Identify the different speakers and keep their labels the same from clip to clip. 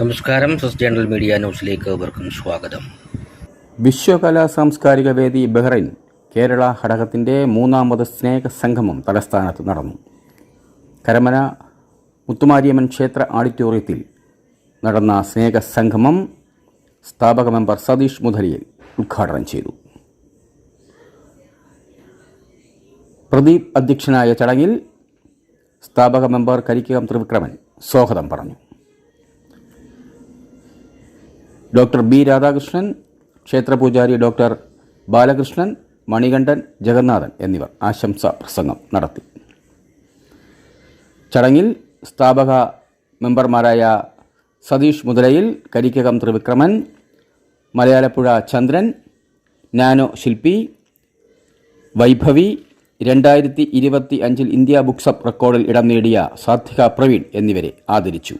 Speaker 1: നമസ്കാരം സസ് journal media ന്യൂസിലേക്ക് ഏവർക്കും സ്വാഗതം.
Speaker 2: വിശ്വകലാ സാംസ്കാരിക വേദി ബഹ്റൈൻ കേരള ഘടകത്തിന്റെ മൂന്നാമത് സ്നേഹ സംഗമം തലസ്ഥാനത്ത് നടന്നു. കരമന മുത്തുമാരിയമ്മൻ ക്ഷേത്ര ഓഡിറ്റോറിയത്തിൽ നടന്ന സ്നേഹ സംഗമം സ്ഥാപക മെമ്പർ സതീഷ് മുതലിയൽ ഉദ്ഘാടനം ചെയ്തു. പ്രദീപ് അധ്യക്ഷനായ ചടങ്ങിൽ സ്ഥാപക മെമ്പർ കരിക്കകം ത്രിവിക്രമൻ സ്വാഗതം പറഞ്ഞു. ഡോക്ടർ ബി രാധാകൃഷ്ണൻ ക്ഷേത്രപൂജാരി ഡോക്ടർ ബാലകൃഷ്ണൻ മണികണ്ഠൻ ജഗന്നാഥൻ എന്നിവർ ആശംസ പ്രസംഗം നടത്തി. ചടങ്ങിൽ സ്ഥാപക മെമ്പർമാരായ സതീഷ് മുതലയിൽ കരിക്കകം ത്രിവിക്രമൻ മലയാളപ്പുഴ ചന്ദ്രൻ നാനോ ശില്പി വൈഭവി രണ്ടായിരത്തി ഇരുപത്തി അഞ്ചിൽ ഇന്ത്യ ബുക്സ് റെക്കോർഡിൽ ഇടം നേടിയ സാത്വിക പ്രവീൺ എന്നിവരെ ആദരിച്ചു.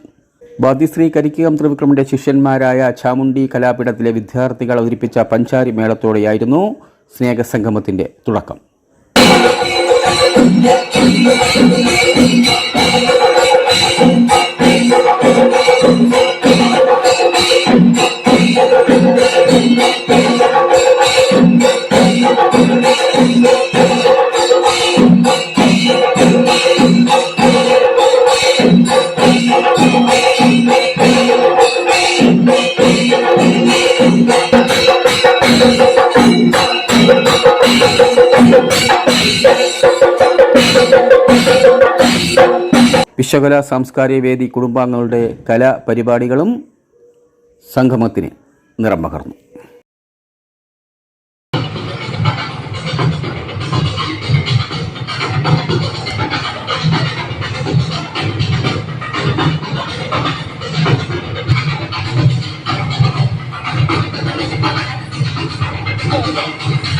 Speaker 2: ബാദ്യശ്രീ കരിക്കകം ത്രിവിക്രമിന്റെ ശിഷ്യന്മാരായ ചാമുണ്ടി കലാപീഠത്തിലെ വിദ്യാർത്ഥികൾ അവതരിപ്പിച്ച പഞ്ചാരി മേളത്തോടെയായിരുന്നു സ്നേഹസംഗമത്തിന്റെ തുടക്കം. വിശ്വകലാ സാംസ്കാരിക വേദി കുടുംബാംഗങ്ങളുടെ കലാപരിപാടികളും സംഗമത്തിന് നിറം പകർന്നു. Thank you.